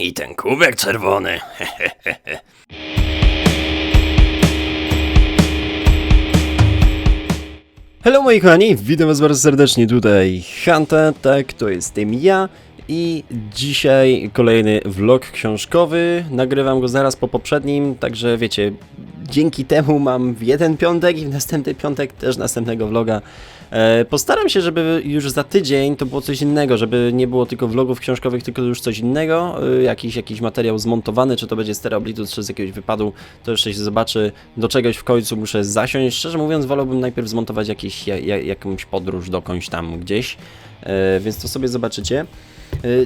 I ten kubek czerwony. Hello moi kochani, witam was bardzo serdecznie tutaj Hunter, tak, to jestem ja i dzisiaj kolejny vlog książkowy, nagrywam go zaraz po poprzednim, także wiecie, dzięki temu mam w jeden piątek i w następny piątek też następnego vloga. E, postaram się, żeby już za tydzień to było coś innego, żeby nie było tylko vlogów książkowych, tylko już coś innego, e, jakiś, jakiś materiał zmontowany, czy to będzie stereoblitus, czy z jakiegoś wypadu, to jeszcze się zobaczy, do czegoś w końcu muszę zasiąść. Szczerze mówiąc, wolałbym najpierw zmontować jakiś, ja, ja, jakąś podróż dokądś tam gdzieś, e, więc to sobie zobaczycie.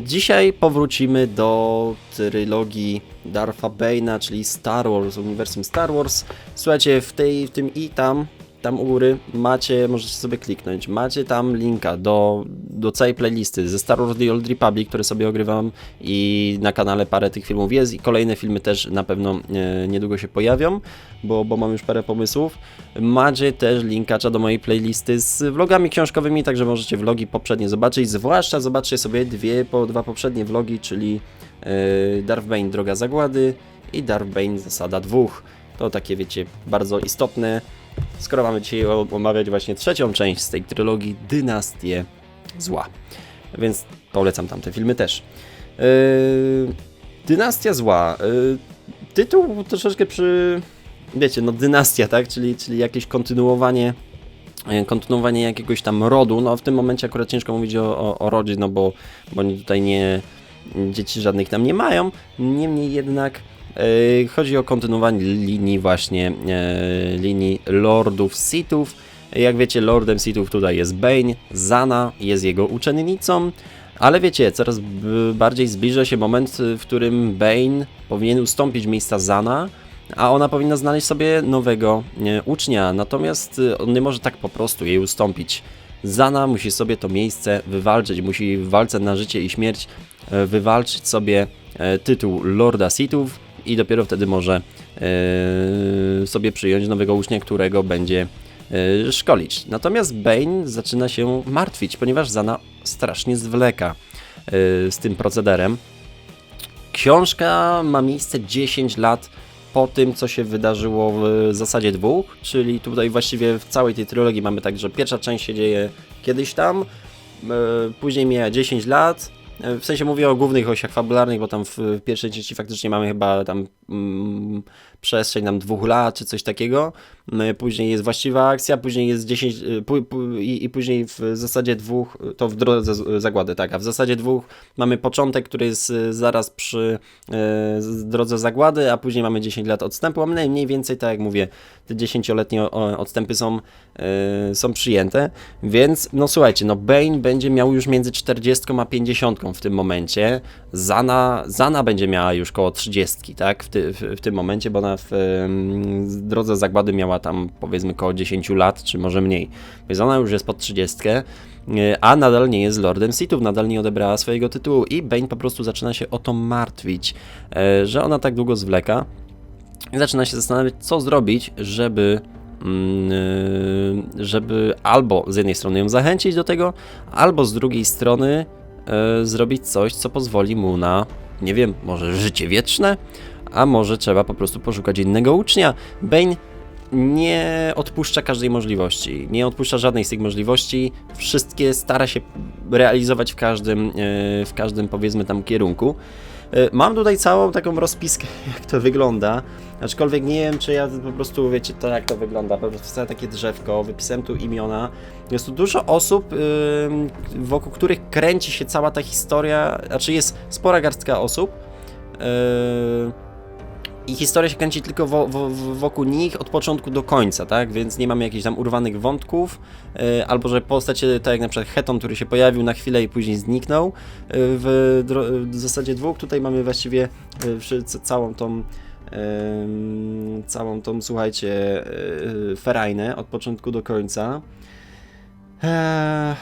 Dzisiaj powrócimy do trylogii Dartha Bane'a, czyli Star Wars, uniwersum Star Wars. Słuchajcie, w, tej, w tym i tam, tam u góry macie, możecie sobie kliknąć, macie tam linka do, do całej playlisty ze Star Wars The Old Republic, które sobie ogrywam i na kanale parę tych filmów jest i kolejne filmy też na pewno e, niedługo się pojawią, bo, bo mam już parę pomysłów. Macie też linkacza do mojej playlisty z vlogami książkowymi, także możecie vlogi poprzednie zobaczyć, zwłaszcza zobaczcie sobie dwie, po, dwa poprzednie vlogi, czyli e, Darth Bane Droga Zagłady i Darth Bane Zasada Dwóch. To takie, wiecie, bardzo istotne, skoro mamy dzisiaj omawiać właśnie trzecią część z tej trylogii Dynastię Zła. Więc polecam tamte filmy też. Yy, Dynastia Zła. Yy, tytuł troszeczkę przy... Wiecie, no dynastia, tak? Czyli, czyli jakieś kontynuowanie e, kontynuowanie jakiegoś tam rodu. No w tym momencie akurat ciężko mówić o, o, o rodzie, no bo, bo oni tutaj nie dzieci żadnych tam nie mają. Niemniej jednak chodzi o kontynuowanie linii właśnie e, linii Lordów Sithów. Jak wiecie, Lordem Sithów tutaj jest Bane, Zana jest jego uczennicą. Ale wiecie, coraz bardziej zbliża się moment, w którym Bane powinien ustąpić miejsca Zana, a ona powinna znaleźć sobie nowego ucznia. Natomiast on nie może tak po prostu jej ustąpić. Zana musi sobie to miejsce wywalczyć, musi w walce na życie i śmierć wywalczyć sobie tytuł Lorda Sithów i dopiero wtedy może e, sobie przyjąć nowego ucznia, którego będzie e, szkolić. Natomiast Bane zaczyna się martwić, ponieważ Zana strasznie zwleka e, z tym procederem. Książka ma miejsce 10 lat po tym, co się wydarzyło w zasadzie dwóch, czyli tutaj właściwie w całej tej trylogii mamy tak, że pierwsza część się dzieje kiedyś tam, później mija 10 lat, w sensie mówię o głównych osiach fabularnych, bo tam w, pierwszej części faktycznie mamy chyba tam mm, przestrzeń nam dwóch lat, czy coś takiego, E, później jest właściwa akcja, później jest 10, e, pu, pu, i, później w zasadzie dwóch, to w drodze z- zagłady, tak, a w zasadzie dwóch mamy początek, który jest e, zaraz przy drodze zagłady, a później mamy 10 lat odstępu, a mniej, więcej, tak jak mówię, te 10-letnie o- odstępy są, są przyjęte, więc no słuchajcie, no Bane będzie miał już między 40 a 50 w tym momencie, Zana, Zana będzie miała już koło 30, tak, w, ty, w, w tym momencie, bo ona w drodze zagłady miała tam powiedzmy koło 10 lat, czy może mniej, więc ona już jest pod 30, e, a nadal nie jest Lordem Sithów, nadal nie odebrała swojego tytułu i Bane po prostu zaczyna się o to martwić, e, że ona tak długo zwleka i zaczyna się zastanawiać, co zrobić, żeby mm, y, żeby albo z jednej strony ją zachęcić do tego, albo z drugiej strony e, zrobić coś, co pozwoli mu na, nie wiem, może życie wieczne, a może trzeba po prostu poszukać innego ucznia. Bane nie odpuszcza każdej możliwości, nie odpuszcza żadnej z tych możliwości, wszystkie stara się realizować w każdym, e, w każdym powiedzmy tam kierunku. E, Mam tutaj całą taką rozpiskę, jak to wygląda, aczkolwiek nie wiem, czy ja po prostu, wiecie, to jak to wygląda, po prostu całe takie drzewko, wypisałem tu imiona. Jest tu dużo osób, wokół których kręci się cała ta historia, znaczy jest spora garstka osób, yy, i historia się kręci tylko wo, wo, wo- wokół nich od początku do końca, tak? Więc nie mamy jakichś tam urwanych wątków, e, albo że postać, tak jak na przykład Heton, który się pojawił na chwilę i później zniknął. e, W, w zasadzie dwóch tutaj mamy właściwie ca- całą tą em, całą tą, słuchajcie, e, ferajnę od początku do końca. Eee,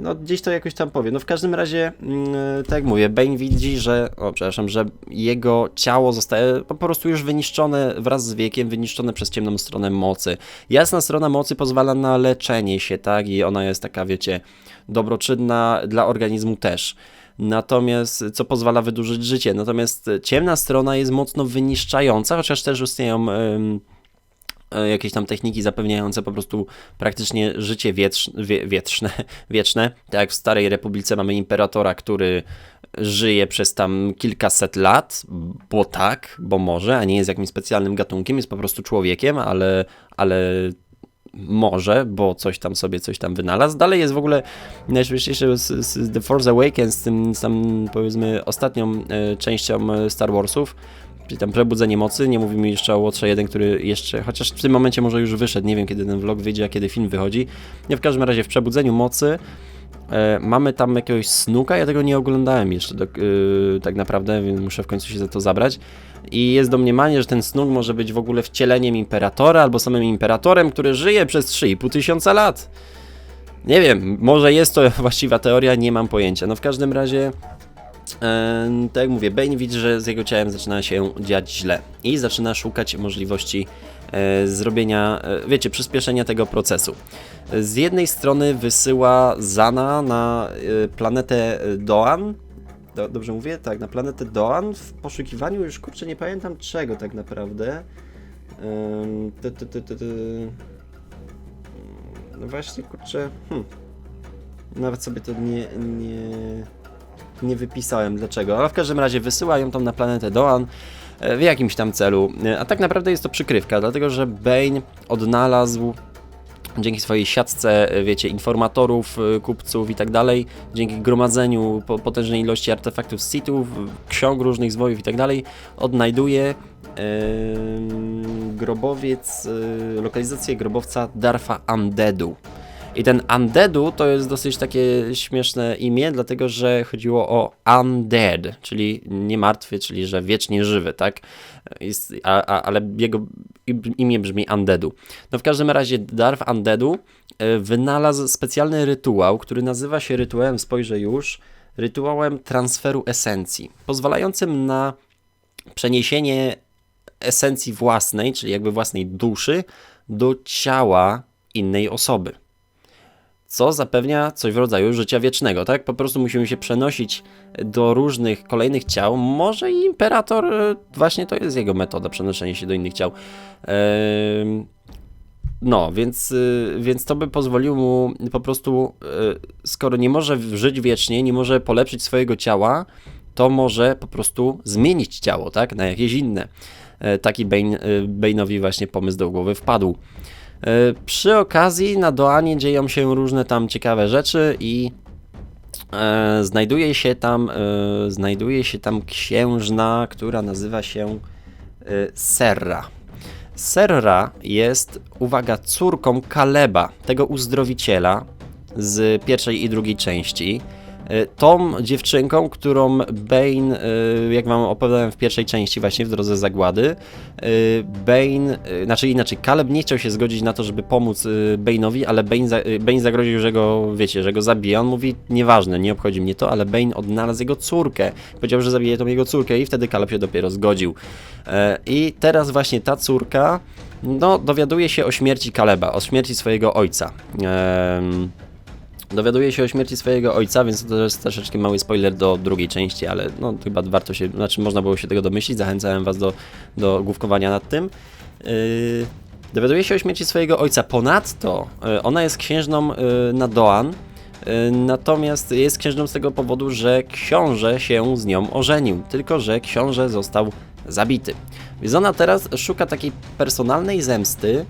no gdzieś to jakoś tam powie. No w każdym razie, mm, tak jak mówię, Bane widzi, że, o przepraszam, że jego ciało zostaje po prostu już wyniszczone wraz z wiekiem, wyniszczone przez ciemną stronę mocy. Jasna strona mocy pozwala na leczenie się, tak? I ona jest taka, wiecie, dobroczynna dla organizmu też. natomiast co pozwala wydłużyć życie. Natomiast ciemna strona jest mocno wyniszczająca, chociaż też istnieją ym, e, jakieś tam techniki zapewniające po prostu praktycznie życie wietrz, wie, wietrzne, wieczne. Tak jak w Starej Republice mamy imperatora, który żyje przez tam kilkaset lat, bo tak, bo może, a nie jest jakimś specjalnym gatunkiem, jest po prostu człowiekiem, ale, ale może, bo coś tam sobie coś tam wynalazł. Dalej jest w ogóle najśmieszniejsze z, z The Force Awakens, z tym, z tam powiedzmy ostatnią e, częścią e, Star Warsów, czyli tam Przebudzenie Mocy, nie mówimy jeszcze o Łotrze 1, który jeszcze, chociaż w tym momencie może już wyszedł, nie wiem kiedy ten vlog wyjdzie, a kiedy film wychodzi. Nie, w każdym razie w Przebudzeniu Mocy e, mamy tam jakiegoś snuka, ja tego nie oglądałem jeszcze do, e, tak naprawdę, więc muszę w końcu się za to zabrać. I jest domniemanie, że ten snuk może być w ogóle wcieleniem imperatora albo samym imperatorem, który żyje przez 3,5 tysiąca lat. Nie wiem, może jest to właściwa teoria, nie mam pojęcia. No w każdym razie tak jak mówię, Bane widzi, że z jego ciałem zaczyna się dziać źle i zaczyna szukać możliwości e, zrobienia, e, wiecie, przyspieszenia tego procesu. Z jednej strony wysyła Zana na e, planetę Doan, do, dobrze mówię? Tak, na planetę Doan w poszukiwaniu, już kurczę nie pamiętam czego tak naprawdę. Ty, ty, ty, ty, ty. No właśnie, kurczę, hmm. Nawet sobie to nie, nie, nie wypisałem dlaczego, ale w każdym razie wysyłają tam na planetę Doan e, w jakimś tam celu, E, a tak naprawdę jest to przykrywka, dlatego że Bane odnalazł dzięki swojej siatce, e, wiecie, informatorów, kupców i tak dalej, dzięki gromadzeniu po, potężnej ilości artefaktów Sithów, ksiąg różnych zwojów i tak dalej, odnajduje em, grobowiec, e, lokalizację grobowca Darfa Undeadu. I ten Undeadu to jest dosyć takie śmieszne imię, dlatego że chodziło o undead, czyli nie martwy, czyli że wiecznie żywy, tak? Jest, a, a, ale jego imię brzmi Undeadu. No w każdym razie Darth Undeadu e, wynalazł specjalny rytuał, który nazywa się rytuałem, spojrzę już, rytuałem transferu esencji, pozwalającym na przeniesienie esencji własnej, czyli jakby własnej duszy, do ciała innej osoby co zapewnia coś w rodzaju życia wiecznego, tak? Po prostu musimy się przenosić do różnych kolejnych ciał. Może i imperator, e, właśnie to jest jego metoda, przenoszenia się do innych ciał. No, więc, y, więc to by pozwoliło mu po prostu, y, skoro nie może żyć wiecznie, nie może polepszyć swojego ciała, to może po prostu zmienić ciało, tak? Na jakieś inne. E, Taki Bane, Bane'owi właśnie pomysł do głowy wpadł. E, Przy okazji na Doanie dzieją się różne tam ciekawe rzeczy i e, znajduje się tam e, znajduje się tam księżna, która nazywa się Serra. Serra jest, uwaga, córką Kaleba, tego uzdrowiciela z pierwszej i drugiej części. E, Tą dziewczynką, którą Bane, e, jak wam opowiadałem w pierwszej części, właśnie w drodze zagłady, e, Bane, znaczy inaczej, Caleb nie chciał się zgodzić na to, żeby pomóc Bane'owi, ale Bane, Bane zagroził, że go, wiecie, że go zabije. On mówi, nieważne, nie obchodzi mnie to, ale Bane odnalazł jego córkę. Powiedział, że zabije tą jego córkę i wtedy Caleb się dopiero zgodził. I teraz właśnie ta córka, no, dowiaduje się o śmierci Kaleba, o śmierci swojego ojca. Em, Dowiaduje się o śmierci swojego ojca, więc to jest troszeczkę mały spoiler do drugiej części, ale no chyba warto się, znaczy można było się tego domyślić, zachęcałem was do, do główkowania nad tym. Yy, dowiaduje się o śmierci swojego ojca. Ponadto yy, ona jest księżną yy, na Doan, yy, natomiast jest księżną z tego powodu, że książę się z nią ożenił, tylko że książę został zabity. Więc ona teraz szuka takiej personalnej zemsty,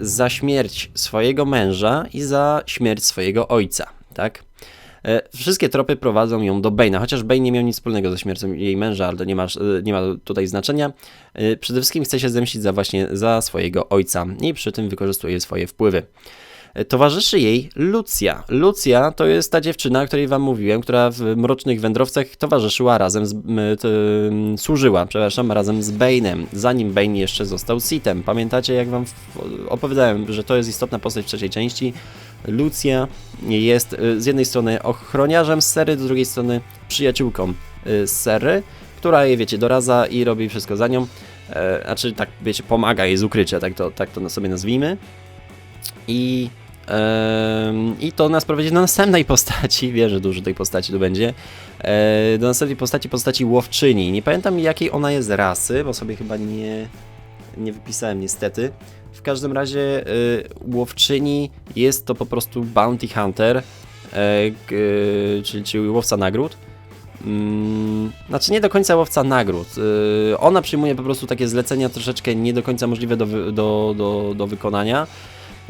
za śmierć swojego męża i za śmierć swojego ojca, tak? E, Wszystkie tropy prowadzą ją do Bane'a, chociaż Bane nie miał nic wspólnego ze śmiercią jej męża, ale to nie ma, nie ma tutaj znaczenia. E, Przede wszystkim chce się zemścić za właśnie za swojego ojca i przy tym wykorzystuje swoje wpływy. Towarzyszy jej Lucja. Lucja to jest ta dziewczyna, o której wam mówiłem, która w Mrocznych Wędrowcach towarzyszyła razem z, t, służyła, przepraszam, razem z Bane'em, zanim Bane jeszcze został Sithem. Pamiętacie, jak wam opowiadałem, że to jest istotna postać w trzeciej części? Lucja jest y, z jednej strony ochroniarzem Sery, z drugiej strony przyjaciółką y, Sery, która jej, wiecie, doradza i robi wszystko za nią. Znaczy, tak, wiecie, pomaga jej z ukrycia, tak to, tak to sobie nazwijmy. I I to nas prowadzi do następnej postaci, wiem, że dużo tej postaci tu będzie, e, do następnej postaci, postaci łowczyni. Nie pamiętam jakiej ona jest rasy, bo sobie chyba nie, nie wypisałem niestety. W każdym razie y, łowczyni jest to po prostu bounty hunter, e, czyli, czyli łowca nagród. Mm, znaczy nie do końca łowca nagród. Y, ona przyjmuje po prostu takie zlecenia troszeczkę nie do końca możliwe do, do, do, do wykonania.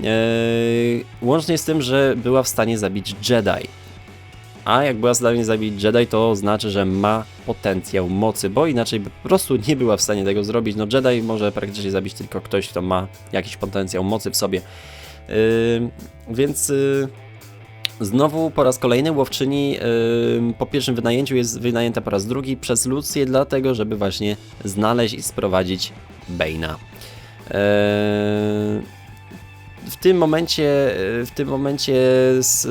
Eee, łącznie z tym, że była w stanie zabić Jedi. A jak była w stanie zabić Jedi, to znaczy, że ma potencjał mocy, bo inaczej by po prostu nie była w stanie tego zrobić. No Jedi może praktycznie zabić tylko ktoś, kto ma jakiś potencjał mocy w sobie. Eee, więc yy, znowu po raz kolejny łowczyni yy, po pierwszym wynajęciu jest wynajęta po raz drugi przez Lucję, dlatego żeby właśnie znaleźć i sprowadzić Bane'a. Eee, w tym momencie, w tym momencie z,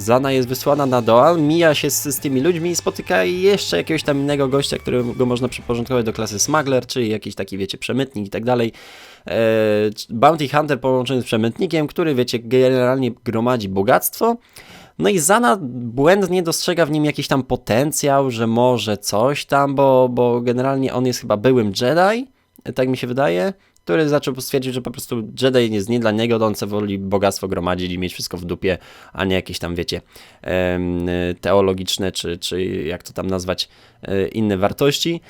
Zana jest wysłana na Doan, mija się z, z tymi ludźmi i spotyka jeszcze jakiegoś tam innego gościa, którego można przyporządkować do klasy smuggler, czyli jakiś taki, wiecie, przemytnik i tak dalej. E, bounty Hunter połączony z przemytnikiem, który, wiecie, generalnie gromadzi bogactwo. No i Zana błędnie dostrzega w nim jakiś tam potencjał, że może coś tam, bo, bo generalnie on jest chyba byłym Jedi, tak mi się wydaje który zaczął stwierdzić, że po prostu Jedi jest nie dla niego, on se woli bogactwo gromadzić i mieć wszystko w dupie, a nie jakieś tam, wiecie, teologiczne, czy, czy jak to tam nazwać, e, inne wartości.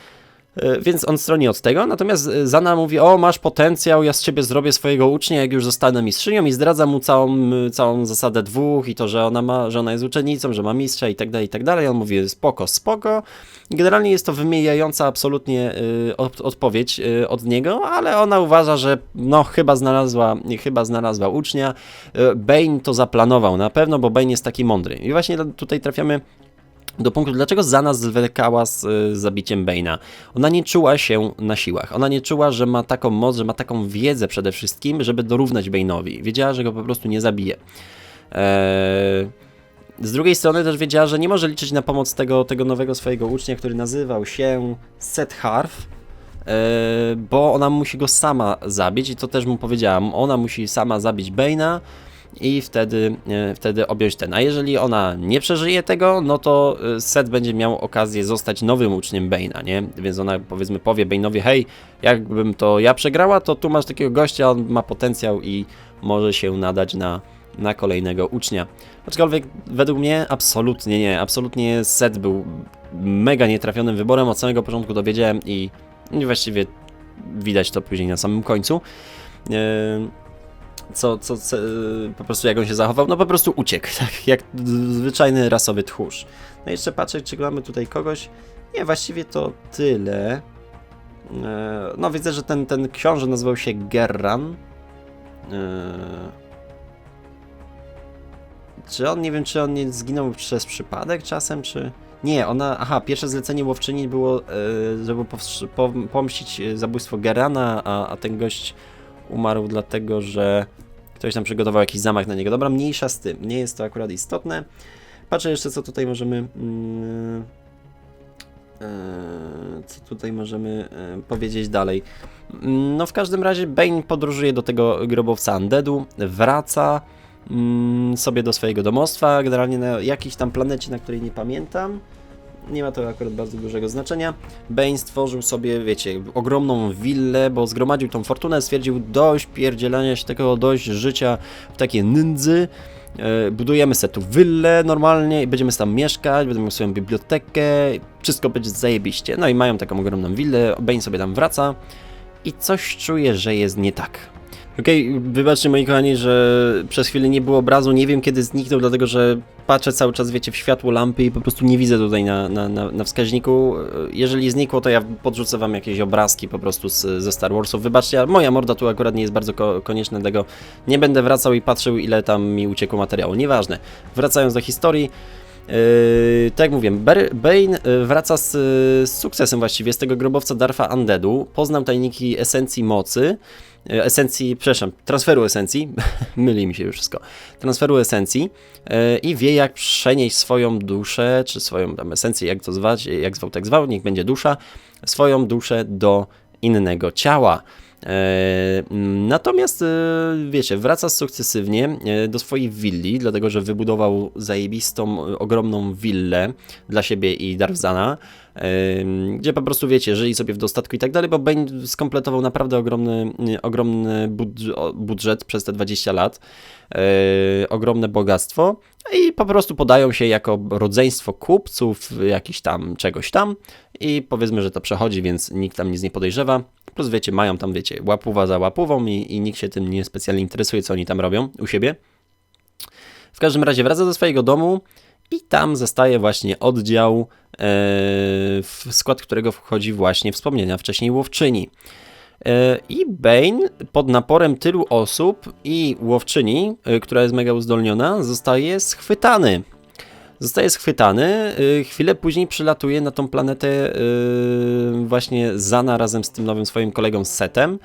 E, Więc on stroni od tego, natomiast Zana mówi, o masz potencjał, ja z ciebie zrobię swojego ucznia, jak już zostanę mistrzynią i zdradza mu całą, całą zasadę dwóch i to, że ona ma, że ona jest uczennicą, że ma mistrza i tak dalej, i tak dalej. On mówi, spoko, spoko. Generalnie jest to wymijająca absolutnie y, od, odpowiedź od niego, ale ona uważa, że no chyba znalazła, chyba znalazła ucznia. Bane to zaplanował na pewno, bo Bane jest taki mądry. I właśnie tutaj trafiamy do punktu, dlaczego Zana zwlekała z y, zabiciem Bane'a. Ona nie czuła się na siłach. Ona nie czuła, że ma taką moc, że ma taką wiedzę przede wszystkim, żeby dorównać Bane'owi. Wiedziała, że go po prostu nie zabije. Eee... Z drugiej strony też wiedziała, że nie może liczyć na pomoc tego, tego nowego swojego ucznia, który nazywał się Seth Harf, e, bo ona musi go sama zabić i to też mu powiedziałam. Ona musi sama zabić Bane'a i wtedy, e, wtedy objąć ten. A jeżeli ona nie przeżyje tego, no to e, Seth będzie miał okazję zostać nowym uczniem Bane'a, nie? Więc ona powiedzmy powie Bane'owi, hej, jakbym to ja przegrała, to tu masz takiego gościa, on ma potencjał i może się nadać na, na kolejnego ucznia. Aczkolwiek według mnie absolutnie nie, absolutnie Seth był mega nietrafionym wyborem, od samego początku to wiedziałem i właściwie widać to później na samym końcu. Eee, co, co, co, po prostu jak on się zachował, no po prostu uciekł, tak jak zwyczajny rasowy tchórz. No jeszcze patrzę, czy mamy tutaj kogoś. Nie, właściwie to tyle. Eee, No widzę, że ten, ten książę nazywał się Gerran. Eee, Czy on, nie wiem, czy on nie zginął przez przypadek czasem, czy... Nie, ona, aha, pierwsze zlecenie łowczyni było, e, żeby pomścić e, zabójstwo Gerana, a, a ten gość umarł dlatego, że ktoś tam przygotował jakiś zamach na niego. Dobra, mniejsza z tym, nie jest to akurat istotne. Patrzę jeszcze, co tutaj możemy... Mm, e, co tutaj możemy e, powiedzieć dalej. Mm, No w każdym razie Bane podróżuje do tego grobowca Undeadu, wraca mm, sobie do swojego domostwa, generalnie na jakiejś tam planecie, na której nie pamiętam. Nie ma to akurat bardzo dużego znaczenia. Bane stworzył sobie, wiecie, ogromną willę, bo zgromadził tą fortunę, stwierdził dość pierdzielania się tego, dość życia w takie nędzy. E, Budujemy sobie tu willę normalnie i będziemy tam mieszkać, będziemy miał swoją bibliotekę, wszystko będzie zajebiście. No i mają taką ogromną willę, Bane sobie tam wraca i coś czuje, że jest nie tak. Okej, wybaczcie moi kochani, że przez chwilę nie było obrazu, nie wiem kiedy zniknął, dlatego że patrzę cały czas, wiecie, w światło lampy i po prostu nie widzę tutaj na, na, na, wskaźniku. Jeżeli znikło, to ja podrzucę wam jakieś obrazki po prostu z, ze Star Warsów. Wybaczcie, moja morda tu akurat nie jest bardzo ko konieczna, dlatego nie będę wracał i patrzył, ile tam mi uciekło materiału. Nieważne. Wracając do historii, Yy, tak jak mówię, Ber- Bane yy, wraca z, z sukcesem właściwie z tego grobowca Darfa Undeadu. Poznał tajniki esencji mocy, esencji, przepraszam, transferu esencji, myli mi się już wszystko, transferu esencji yy, i wie jak przenieść swoją duszę, czy swoją tam esencję, jak to zwać, jak zwał, tak zwał, niech będzie dusza, swoją duszę do innego ciała. Mm, Natomiast, e, wiecie, wraca sukcesywnie e, do swojej willi, dlatego że wybudował zajebistą, e, ogromną willę dla siebie i Darwzana, e, gdzie po prostu, wiecie, żyli sobie w dostatku i tak dalej, bo Bane skompletował naprawdę ogromny, e, ogromny budżet przez te 20 lat, e, ogromne bogactwo i po prostu podają się jako rodzeństwo kupców, jakiś tam czegoś tam i powiedzmy, że to przechodzi, więc nikt tam nic nie podejrzewa. Plus wiecie, mają tam, wiecie, łapuwa za łapową i, i nikt się tym nie specjalnie interesuje, co oni tam robią u siebie. W każdym razie wraca do swojego domu i tam zostaje właśnie oddział, e, w skład którego wchodzi właśnie wspomnienia wcześniej łowczyni. E, I Bane pod naporem tylu osób i łowczyni, e, która jest mega uzdolniona, zostaje schwytany. Zostaje schwytany, y, chwilę później przylatuje na tą planetę właśnie Zana razem z tym nowym swoim kolegą Setem.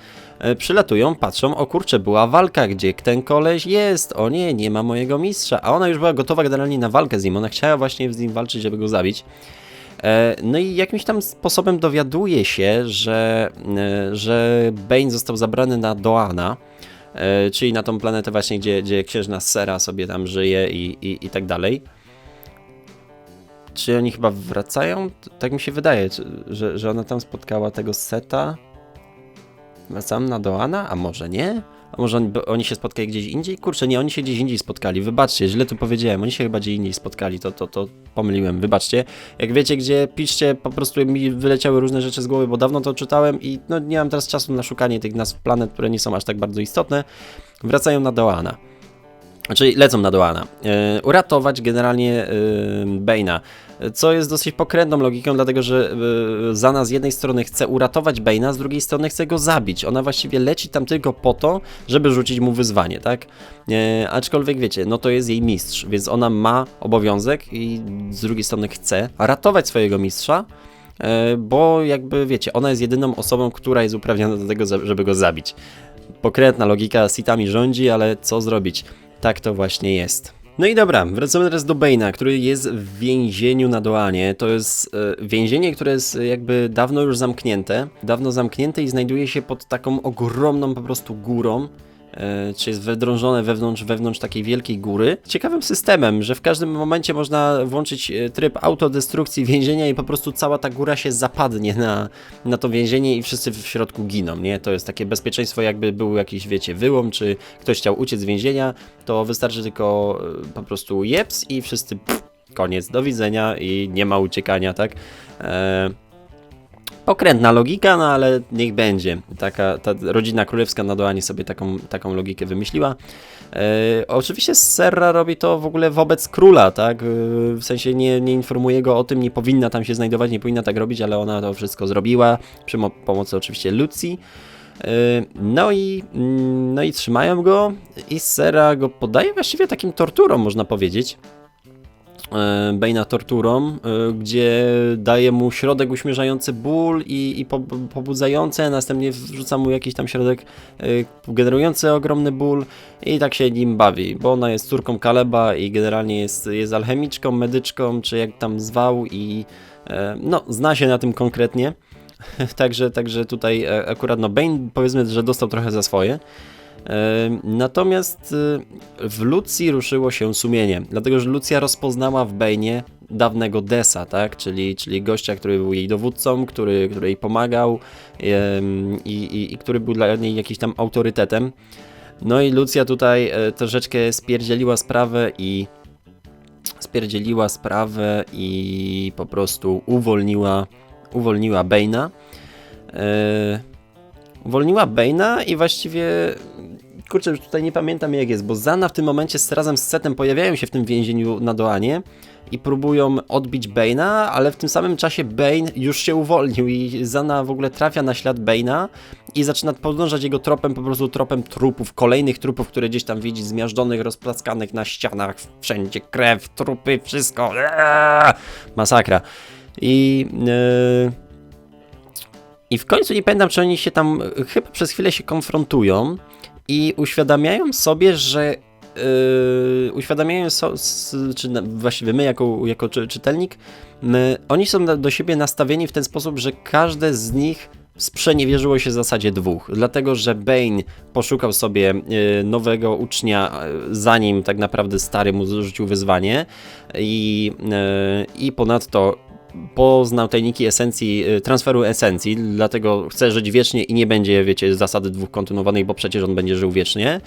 Przylatują, patrzą, o kurczę, była walka, gdzie ten koleś jest, o nie, nie ma mojego mistrza, a ona już była gotowa generalnie na walkę z nim, ona chciała właśnie z nim walczyć, żeby go zabić. E, No i jakimś tam sposobem dowiaduje się, że, e, że Bane został zabrany na Doana, e, czyli na tą planetę właśnie, gdzie, gdzie księżna Sera sobie tam żyje i, i, i tak dalej. Czy oni chyba wracają? Tak mi się wydaje, że, że ona tam spotkała tego Seta. Wracam na Doana? A może nie? A może bo oni się spotkali gdzieś indziej? Kurczę, nie, oni się gdzieś indziej spotkali. Wybaczcie, źle tu powiedziałem. Oni się chyba gdzieś indziej spotkali, to, to, to pomyliłem. Wybaczcie. Jak wiecie gdzie, piszcie, po prostu mi wyleciały różne rzeczy z głowy, bo dawno to czytałem i no, nie mam teraz czasu na szukanie tych nazw planet, które nie są aż tak bardzo istotne. Wracają na Doana. Czyli lecą na Doana. E, uratować generalnie e, Bane'a. Co jest dosyć pokrętną logiką, dlatego że e, Zana z jednej strony chce uratować Bane'a, z drugiej strony chce go zabić. Ona właściwie leci tam tylko po to, żeby rzucić mu wyzwanie, tak? E, aczkolwiek wiecie, no to jest jej mistrz, więc ona ma obowiązek i z drugiej strony chce ratować swojego mistrza, e, bo jakby wiecie, ona jest jedyną osobą, która jest uprawniona do tego, żeby go zabić. Pokrętna logika sitami rządzi, ale co zrobić? Tak to właśnie jest. No i dobra, wracamy teraz do Bane'a, który jest w więzieniu na Doanie. To jest e, więzienie, które jest jakby dawno już zamknięte. Dawno zamknięte i znajduje się pod taką ogromną po prostu górą. E, czy jest wydrążone wewnątrz, wewnątrz takiej wielkiej góry. Ciekawym systemem, że w każdym momencie można włączyć e, tryb autodestrukcji więzienia i po prostu cała ta góra się zapadnie na, na to więzienie i wszyscy w środku giną, nie? To jest takie bezpieczeństwo, jakby był jakiś, wiecie, wyłom, czy ktoś chciał uciec z więzienia, to wystarczy tylko e, po prostu jeps i wszyscy pff, koniec, do widzenia i nie ma uciekania, tak? E, Pokrętna logika, no ale niech będzie. Taka ta rodzina królewska na Doanie sobie taką, taką logikę wymyśliła. E, oczywiście Serra robi to w ogóle wobec króla, tak? E, w sensie nie, nie informuje go o tym, nie powinna tam się znajdować, nie powinna tak robić, ale ona to wszystko zrobiła przy mo- pomocy oczywiście Lucji. E, No i, mm, no i trzymają go i Sera go podaje właściwie takim torturom, można powiedzieć. E, Bane'a torturą, e, gdzie daje mu środek uśmierzający ból i, i po, pobudzający, następnie wrzuca mu jakiś tam środek e, generujący ogromny ból i tak się nim bawi, bo ona jest córką Kaleba i generalnie jest, jest alchemiczką, medyczką, czy jak tam zwał i no, zna się na tym konkretnie. także, także tutaj akurat no Bane powiedzmy, że dostał trochę za swoje. Natomiast e, w Lucji ruszyło się sumienie, dlatego że Lucja rozpoznała w Bane'ie dawnego Desa, tak? czyli, czyli gościa, który był jej dowódcą, który, który jej pomagał i, i, i który był dla niej jakimś tam autorytetem. No i Lucja tutaj e, troszeczkę spierdzieliła sprawę i spierdzieliła sprawę i po prostu uwolniła, uwolniła Bane'a. E, uwolniła Bane'a i właściwie kurczę, już tutaj nie pamiętam jak jest, bo Zana w tym momencie z razem z Setem pojawiają się w tym więzieniu na Doanie i próbują odbić Bane'a, ale w tym samym czasie Bane już się uwolnił i Zana w ogóle trafia na ślad Bane'a i zaczyna podążać jego tropem, po prostu tropem trupów, kolejnych trupów, które gdzieś tam widzi, zmiażdżonych, rozplackanych na ścianach, wszędzie krew, trupy, wszystko, eee, masakra. I... Yy... I w końcu nie pamiętam, czy oni się tam chyba przez chwilę się konfrontują i uświadamiają sobie, że yy, uświadamiają so, s, czy właściwie my jako, jako czy, czytelnik, my, oni są do siebie nastawieni w ten sposób, że każde z nich sprzeniewierzyło się zasadzie dwóch, dlatego że Bane poszukał sobie e, nowego ucznia, e, zanim tak naprawdę stary mu rzucił wyzwanie i, e, i ponadto poznał tajniki esencji, e, transferu esencji, dlatego chce żyć wiecznie i nie będzie, wiecie, zasady dwóch kontynuowanej, bo przecież on będzie żył wiecznie.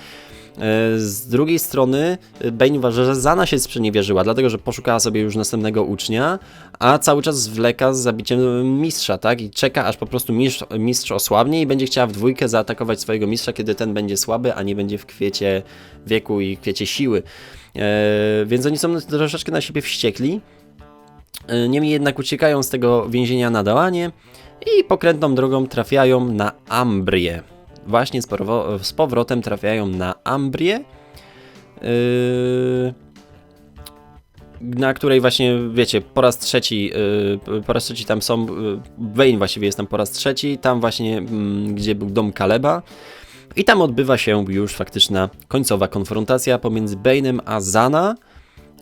E, Z drugiej strony e, Bane uważa, że Zana się sprzeniewierzyła, dlatego że poszukała sobie już następnego ucznia, a cały czas zwleka z zabiciem mistrza, tak? I czeka, aż po prostu mistrz, mistrz osłabnie i będzie chciała w dwójkę zaatakować swojego mistrza, kiedy ten będzie słaby, a nie będzie w kwiecie wieku i kwiecie siły. E, więc oni są troszeczkę na siebie wściekli. Niemniej jednak uciekają z tego więzienia na Dałanie i pokrętną drogą trafiają na Ambrię. Właśnie z, z powrotem trafiają na Ambrię, yy, na której właśnie, wiecie, po raz trzeci, yy, po raz trzeci tam są, yy, Wayne właściwie jest tam po raz trzeci, tam właśnie, mm, gdzie był dom Kaleba. I tam odbywa się już faktyczna końcowa konfrontacja pomiędzy Bane'em a Zana.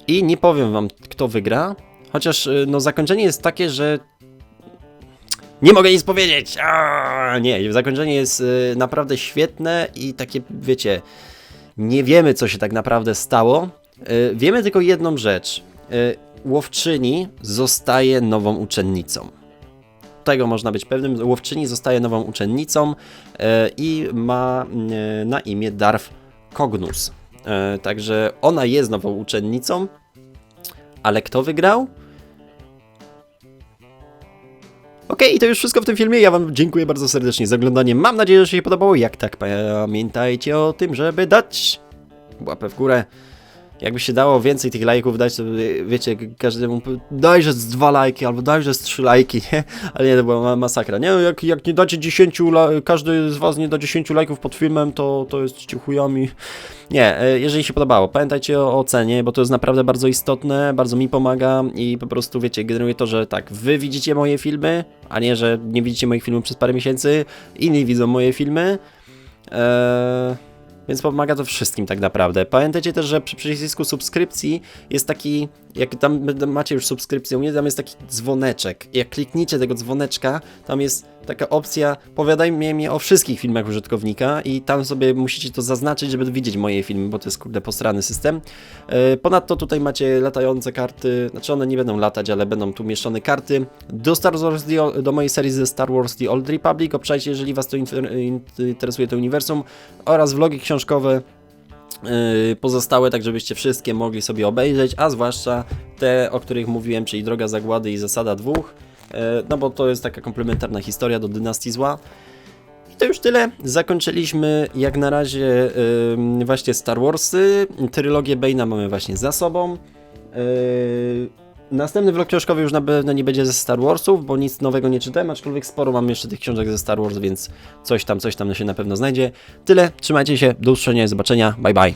I nie powiem wam, kto wygra, chociaż y, no, zakończenie jest takie, że nie mogę nic powiedzieć. Aaaa, nie, zakończenie jest y, naprawdę świetne i takie, wiecie, nie wiemy, co się tak naprawdę stało. Y, wiemy tylko jedną rzecz. Łowczyni zostaje nową uczennicą. Tego można być pewnym. Łowczyni zostaje nową uczennicą i ma na imię Darf Kognus. Y, także ona jest nową uczennicą, ale kto wygrał? Okej, i to już wszystko w tym filmie. Ja Wam dziękuję bardzo serdecznie za oglądanie. Mam nadzieję, że się podobało. Jak tak, pamiętajcie o tym, żeby dać łapę w górę. Jakby się dało więcej tych lajków dać, to wiecie, każdemu dajże z dwa lajki, albo dajże z trzy lajki, nie? Ale nie, to była ma- masakra. Nie, jak, jak nie dacie 10 la- każdy z was nie da 10 lajków pod filmem, to, to jest cichujami. Nie, e, jeżeli się podobało, pamiętajcie o ocenie, bo to jest naprawdę bardzo istotne, bardzo mi pomaga i po prostu, wiecie, generuje to, że tak, wy widzicie moje filmy, a nie, że nie widzicie moich filmów przez parę miesięcy, inni widzą moje filmy. Eee, więc pomaga to wszystkim tak naprawdę. Pamiętajcie też, że przy przycisku subskrypcji jest taki, jak tam macie już subskrypcję u mnie, tam jest taki dzwoneczek. Jak klikniecie tego dzwoneczka, tam jest taka opcja powiadaj mnie o wszystkich filmach użytkownika i tam sobie musicie to zaznaczyć, żeby widzieć moje filmy, bo to jest kurde posrany system. E, Ponadto tutaj macie latające karty, znaczy one nie będą latać, ale będą tu umieszczone karty do Star Wars, The, do mojej serii ze Star Wars The Old Republic. Obczajcie, jeżeli Was to interesuje to uniwersum oraz vlogi książkowe pozostałe, tak żebyście wszystkie mogli sobie obejrzeć, a zwłaszcza te, o których mówiłem, czyli Droga Zagłady i Zasada Dwóch, yy, no bo to jest taka komplementarna historia do Dynastii Zła. I to już tyle. Zakończyliśmy jak na razie yy, właśnie Star Warsy. Trylogię Bane'a mamy właśnie za sobą. Następny vlog książkowy już na pewno nie będzie ze Star Warsów, bo nic nowego nie czytałem, aczkolwiek sporo mam jeszcze tych książek ze Star Wars, więc coś tam, coś tam się na pewno znajdzie. Tyle, trzymajcie się, do usłyszenia zobaczenia, bye bye.